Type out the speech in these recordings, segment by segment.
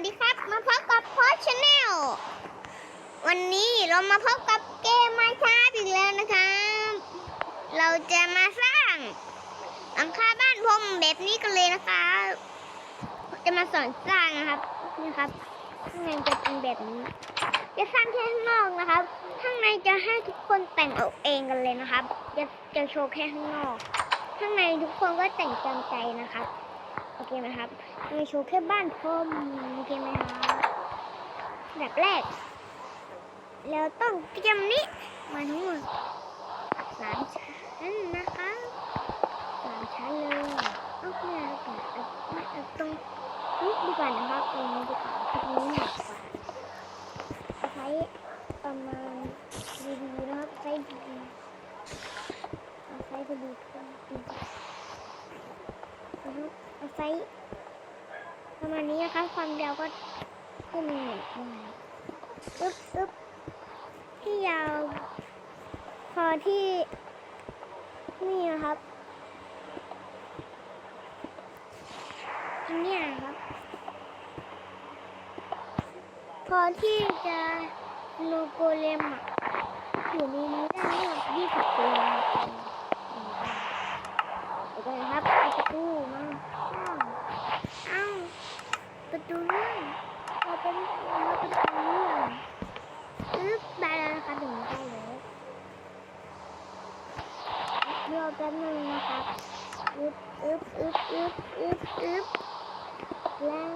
วัสดีครับ มาพบกับพ่อชาแนลวันนี้เรามาพบกับเกมมาชาอีกแล้วนะครับ เราจะมาสร้างหลังคาบ้านพรมแบบนี้กันเลยนะครับจะมาสอนสร้างนะครับนี่ครับข้างในจะเป็นแบบนี้ จะสร้างแค่ข้างนอกนะครับ ข้างในจะให้ทุกคนแต่งเอาเองกันเลยนะครับ จะจะโชว์แค่ข้างนอก ข้างในทุกคนก็แต่งตามใจนะครับ โอเคไหมครับมีโชว์แค่บ้านพรมโอเคไหมครับแบบแรก แล้วต้องเตรียมนี้มาทั้งหมดสามชั้นนะคะสามชั้นเลยเอาไม่เอาก่อนเอาไม่เอาตรงนี้ดีกว่านะครับตรงนี้ดีกว่าตรงนี้หนักกว่าใช้ประมาณดีๆนะครับใช้ดีๆเอาใช้พอดีๆดีๆน เอาไซประมาณนี้นะคะความยาวก็ขึ้นหนึ่งหน่อยอึ๊บอึ๊บที่ยาว พอที่ นี่นะครับเนี้ยครับ พอที่จะโลโกเลมอยู่ในนี้ได้ทั้งหมดยี่สิบตัวนะครับเดี๋ยวกันนะครับเอาประตูมาอ้าวอ้าวประตูเรื่องเราเป็นเราประตูเรื่องอึ๊บได้แล้วนะคะถึงได้แล้ว รอแป๊บนึงนะครับอึ๊บอึ๊บอึ๊บอึ๊บอึ๊บอึ๊บแล้ว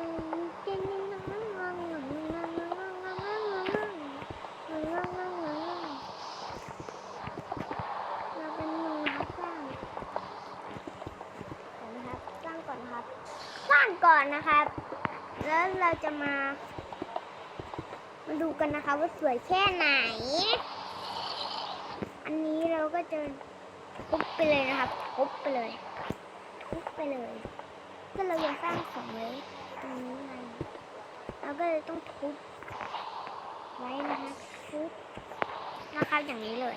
เจนนี่น้องน้องน้องน้องน้องน้องน้องน้องน้องน้องน้องน้องน้องน้องเราเป็นหนึ่งครับสร้างก่อนะครับสร้างก่อนครับ สร้างก่อนนะครับ แล้วเราจะมา มาดูกันนะคะว่าสวยแค่ไหน อันนี้เราก็จะ ทุบไปเลยนะครับทุบไปเลยทุบไปเลยก็เราจะสร้างของไว้ตรงนี้ไงเราก็เลยต้องทุบไว้นะคะทุบนะครับอย่างนี้เลย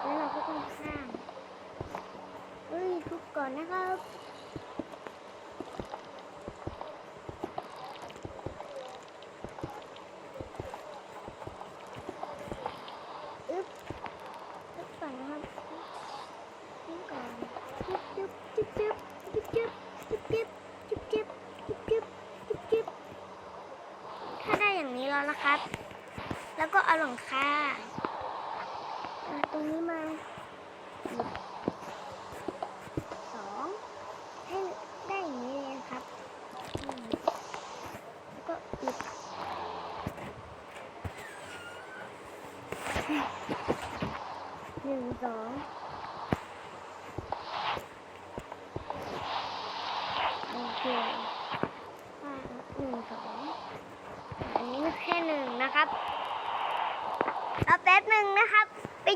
แล้วเราก็ต้องสร้างเฮ้ยทุบก่อนนะครับ สองโอเคอ่าหนึ่งสองอันนี้แค่หนึ่งนะครับเอาแป๊บหนึ่งนะครับ ไป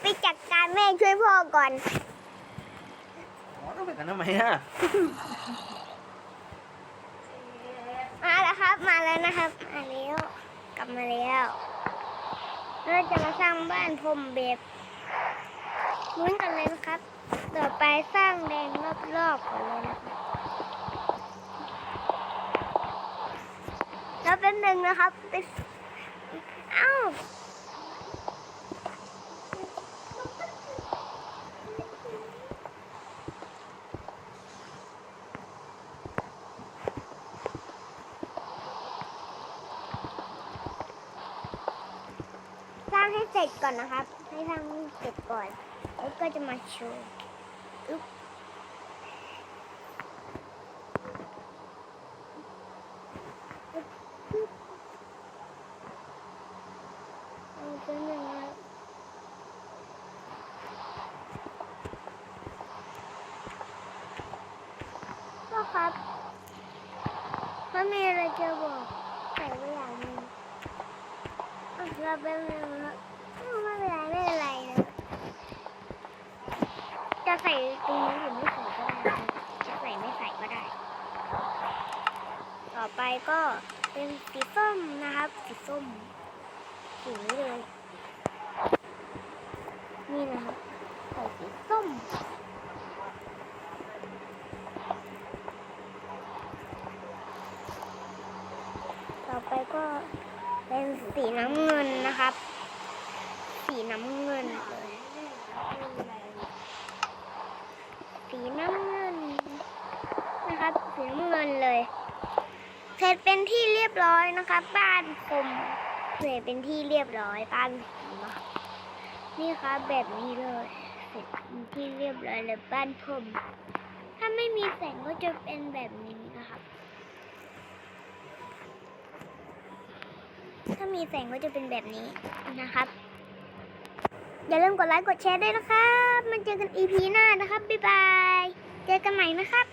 ไปจัดการแม่ช่วยพ่อก่อนอ๋อต้องไปกันทำไมอะมาแล้วครับ มาแล้วนะครับมาแล้วกลับมาแล้วเราจะมาสร้างบ้านพรมแบบ เหมือนกันเลยนะครับ ต่อไปสร้างแดงรอบๆก่อนเลยนะครับแล้วเป็นหนึ่งนะครับไปเอ้าสร้างให้เสร็จก่อนนะครับ ให้สร้าง ก่อน แล้วก็จะมาโชว์อึ๊บครับมันมีอะไรจะบอกแต่ไม่อยากมีเราเป็นไม่เป็นไรไม่เป็นไรนะ จะใส่ตรงนี้หรือไม่ใส่ก็ได้จะใส่ไม่ใส่ก็ได้ ต่อไปก็เป็นสีส้มนะครับ สีส้มสีนี้เลย นี่นะครับใส่สีส้มต่อไปก็เป็นสีน้ำเงินนะครับ สีน้ำเงิน น้ำเงินนะครับสีน้ำเงินเลยเสร็จเป็นที่เรียบร้อยนะคะบ้านผมเสร็จเป็นที่เรียบร้อยบ้านผมนะนี่ครับแบบนี้เลยเสร็จเป็นที่เรียบร้อยเลยบ้านผมถ้าไม่มีแสงก็จะเป็นแบบนี้นะครับถ้ามีแสงก็จะเป็นแบบนี้นะครับ อย่าลืมกดไลค์กดแชร์ด้วยนะครับมาเจอกัน EP หน้านะครับ บ๊ายบาย เจอกันใหม่นะครับ